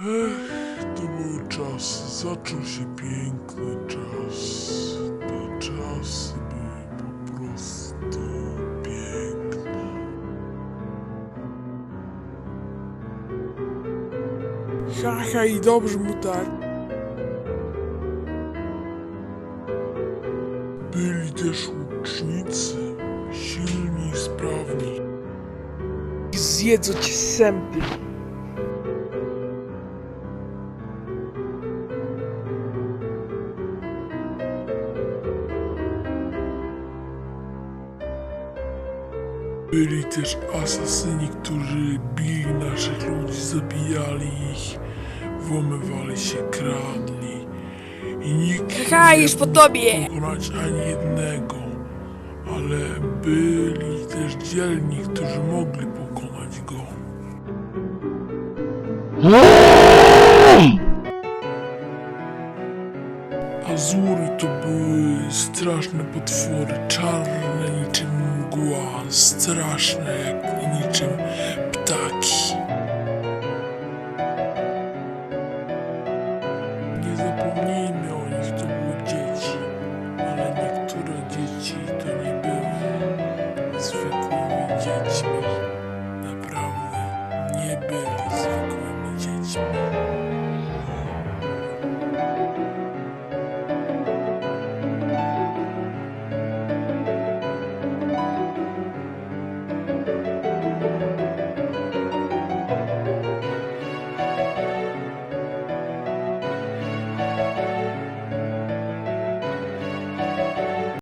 Ech, to był czas, zaczął się piękny czas. Te czasy były po prostu piękne. Haha i dobrze mu tak. Byli też łucznicy, silni i sprawni. Zjedzą cię sępy. Byli też asasyni, którzy bili naszych ludzi, zabijali ich, włamywali się, kradli. I nikt już po mógł tobie. pokonać ani jednego. Ale byli też dzielni, którzy mogli pokonać go. Azury to były straszne potwory, czarne niczym mgła, straszne jak niczym ptaki. Nie zapomnijmy o